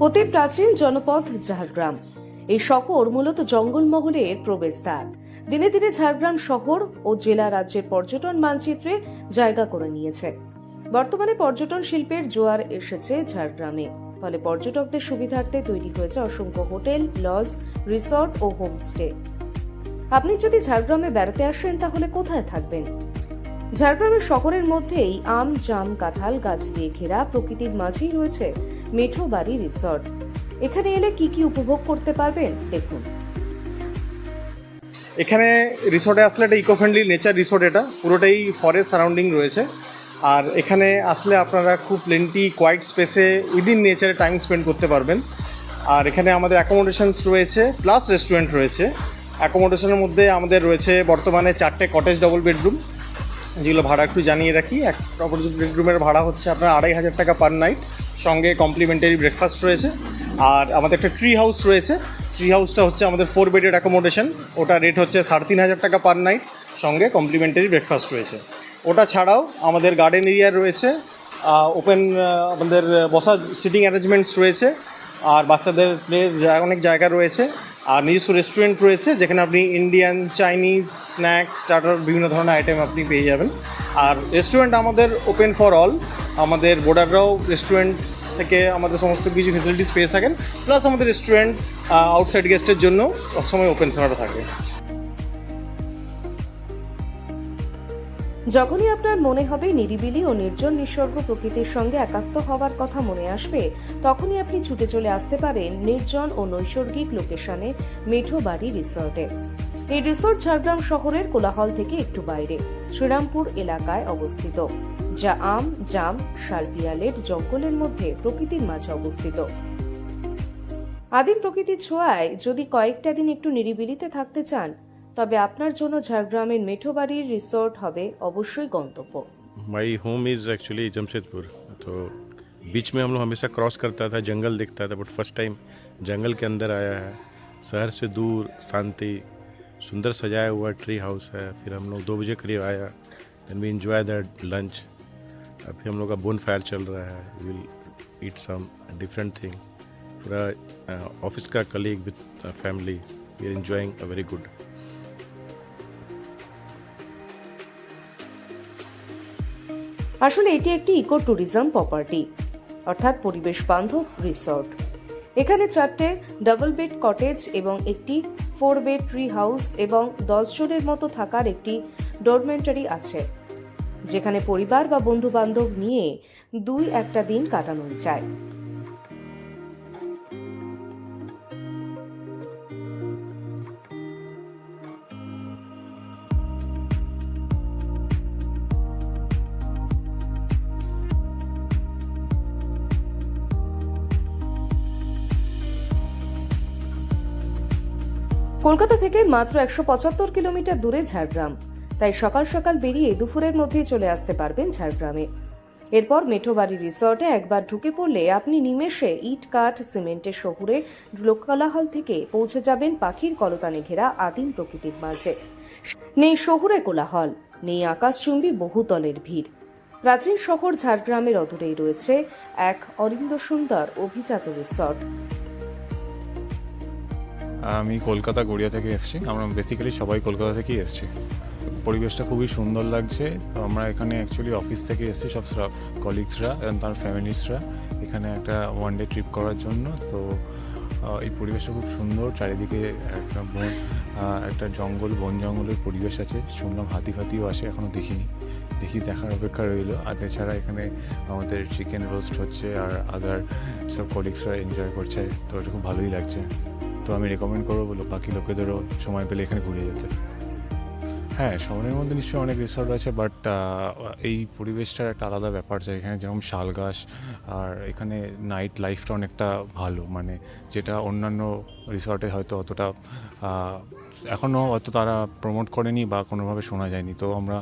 অতি প্রাচীন জনপদ ঝাড়গ্রাম। এই শহর মূলত জঙ্গলমহলের প্রবেশদ্বার। দিনে দিনে ঝাড়গ্রাম শহর ও জেলা রাজ্যের পর্যটন মানচিত্রে জায়গা করে নিয়েছে। বর্তমানে পর্যটন শিল্পের জোয়ার এসেছে ঝাড়গ্রামে। ফলে পর্যটকদের সুবিধার্থে তৈরি হয়েছে অসংখ্য হোটেল, লজ, রিসর্ট ও হোমস্টে। আপনি যদি ঝাড়গ্রামে বেড়াতে আসেন, তাহলে কোথায় থাকবেন? ঝাড়গ্রামের শহরের মধ্যেই আম, জাম, কাঁঠাল গাছ দিয়ে ঘেরা প্রকৃতির মাঝেই রয়েছে মেঠো বাড়ি রিসর্ট। এখানে এলে কি কি উপভোগ করতে পারবেন? দেখুন। এখানে রিসোর্টে আসলে এটা ইকো ফ্রেন্ডলি নেচার রিসোর্ট এটা। পুরোটাই ফরেস্ট সারাউন্ডিং রয়েছে। আর এখানে আসলে আপনারা খুব প্লেন্টি কোয়াইট স্পেসে উইদিন নেচারে টাইম স্পেন্ড করতে পারবেন। আর এখানে আমাদের অ্যাকোমোডেশনস রয়েছে প্লাস রেস্টুরেন্ট রয়েছে। অ্যাকোমোডেশনের মধ্যে আমাদের রয়েছে বর্তমানে চারটে কটেজ ডবল বেডরুম যেগুলো ভাড়া একটু জানিয়ে রাখি, এক ডবল বেডরুমের ভাড়া হচ্ছে আপনার আড়াই হাজার টাকা পার নাইট সঙ্গে কমপ্লিমেন্টারি ব্রেকফাস্ট রয়েছে। আর আমাদের একটা ট্রি হাউস রয়েছে। ট্রি হাউসটা হচ্ছে আমাদের ফোর বেডের অ্যাকোমোডেশন ওটা রেট হচ্ছে সাড়ে তিন হাজার টাকা পার নাইট সঙ্গে কমপ্লিমেন্টারি ব্রেকফাস্ট রয়েছে। ওটা ছাড়াও আমাদের গার্ডেন এরিয়া রয়েছে ওপেন আমাদের বসার সিটিং অ্যারেঞ্জমেন্টস রয়েছে, আর বাচ্চাদের প্লে অনেক জায়গা রয়েছে। আর নিজস্ব রেস্টুরেন্ট রয়েছে, যেখানে আপনি ইন্ডিয়ান চাইনিজ স্ন্যাক্স স্টার্টার বিভিন্ন ধরনের আইটেম আপনি পেয়ে যাবেন। আর রেস্টুরেন্ট আমাদের ওপেন ফর অল আমাদের বোর্ডাররাও রেস্টুরেন্ট থেকে আমাদের সমস্ত কিছু ফেসিলিটিস পেয়ে থাকেন। প্লাস আমাদের রেস্টুরেন্ট আউটসাইড গেস্টের জন্য সবসময় ওপেন থাকে। যখনই আপনার মনে হবে নিরিবিলি ও নির্জন নিসর্গ প্রকৃতির সঙ্গে একাত্ম হওয়ার কথা মনে আসবে, তখনই আপনি ছুটে চলে আসতে পারেন নির্জন ও নৈসর্গিক লোকেশনে মেঠো বাড়ি রিসর্টে। এই রিসোর্ট ঝাড়গ্রাম শহরের কোলাহল থেকে একটু বাইরে, শ্রীরামপুর এলাকায় অবস্থিত, যা আম, জাম শালপিয়ালের জঙ্গলের মধ্যে প্রকৃতির মাঝে অবস্থিত। আদিম প্রকৃতির ছোঁয়ায় যদি কয়েকটা দিন একটু নিরিবিলিতে থাকতে চান তবে আপনার জন্য ঝাড়গ্রামের মেঠোবাড়ির রিসোর্ট হবে অবশ্যই গন্তব্য my home is actually Jamshedpur तो बीच में हम लोग हमेशा क्रॉस करता था जंगल दिखता था बट फर्स्ट टाइम जंगल के अंदर आया है शहर से दूर शांति सुंदर सजाया हुआ ट्री हाउस है फिर हम लोग दो बजे करीब आया then we enjoy that lunch अभी हम लोग का बोन फायर चल रहा है will eat some different thing पूरा ऑफिस का colleague with family we are enjoying a very good আসলে এটি একটি ইকো ট্যুরিজম প্রপার্টি, অর্থাৎ পরিবেশ বান্ধব রিসর্ট। এখানে চারটে ডাবল বেড কটেজ এবং একটি ফোর বেড ট্রি হাউস এবং জনের মতো থাকার একটি ডরমেন্টারি আছে, যেখানে পরিবার বা বন্ধু বান্ধব নিয়ে দুই একটা দিন কাটানো যায় কলকাতা থেকে মাত্র একশো পঁচাত্তর কিলোমিটার দূরে ঝাড়গ্রাম। তাই সকাল সকাল বেরিয়ে দুপুরের মধ্যেই চলে আসতে পারবেন ঝাড়গ্রামে। এরপর মেঠোবাড়ি রিসর্টে একবার ঢুকে পড়লে আপনি নিমেষে ইট কাঠ, সিমেন্টের শহুরে লোককলাহল থেকে পৌঁছে যাবেন পাখির কলতানে ঘেরা আদিম প্রকৃতির মাঝে। নেই শহুরে কোলাহল, নেই আকাশচুম্বী বহুতলের ভিড়। প্রাচীন শহর ঝাড়গ্রামের অদূরেই রয়েছে এক অরিন্দ সুন্দর অভিজাত রিসর্ট। আমি কলকাতা গড়িয়া থেকে এসেছি। আমরা বেসিক্যালি সবাই কলকাতা থেকেই এসেছি। পরিবেশটা খুবই সুন্দর লাগছে। আমরা এখানে অ্যাকচুয়ালি অফিস থেকে এসেছি সব কলিগসরা এবং তার ফ্যামিলিসরা এখানে একটা ওয়ান ডে ট্রিপ করার জন্য। তো এই পরিবেশটা খুব সুন্দর। চারিদিকে একটা বন একটা জঙ্গল, বন জঙ্গলের পরিবেশ আছে। শুনলাম হাতি ফাতিও আসে এখনও দেখিনি। দেখি দেখার অপেক্ষা রইল। আর এছাড়া এখানে আমাদের চিকেন রোস্ট হচ্ছে আর আদার সব কলিগসরা এনজয় করছে। তো এটা খুব ভালোই লাগছে। তো আমি রেকমেন্ড করব বলো বাকি লোকেদেরও সময় পেলে এখানে ঘুরে যেতে। হ্যাঁ শহরের মধ্যে নিশ্চয়ই অনেক রিসর্ট আছে বাট এই পরিবেশটার একটা আলাদা ব্যাপার আছে এখানে যেরকম শাল গাছ আর এখানে নাইট লাইফটা অনেকটা ভালো। মানে যেটা অন্যান্য রিসর্টে হয়তো অতটা এখনও অত তারা প্রমোট করেনি বা কোনোভাবে শোনা যায়নি। তো আমরা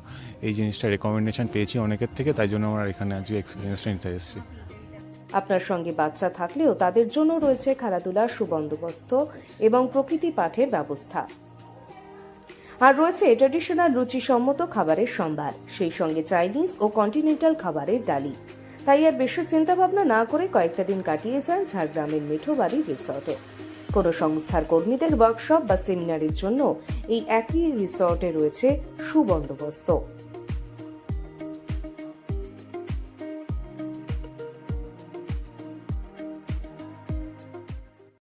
এই জিনিসটা রেকমেন্ডেশন পেয়েছি অনেকের থেকে, তাই জন্য আমরা এখানে আজকে এক্সপিরিয়েন্সটা নিতে এসেছি। আপনার সঙ্গে বাচ্চা থাকলেও তাদের জন্য রয়েছে খেলাধুলার সুবন্দোবস্ত এবং প্রকৃতি পাঠের ব্যবস্থা। আর রয়েছে ট্র্যাডিশনাল রুচিসম্মত খাবারের সম্ভার, সেই সঙ্গে চাইনিজ ও কন্টিনেন্টাল খাবারের ডালি। তাই আর বেশি চিন্তাভাবনা না করে কয়েকটা দিন কাটিয়ে যান ঝাড়গ্রামের মিঠোবাড়ি রিসর্টে কোনো সংস্থার কর্মীদের ওয়ার্কশপ বা সেমিনারের জন্য এই একই রিসর্টে রয়েছে সুবন্দোবস্ত।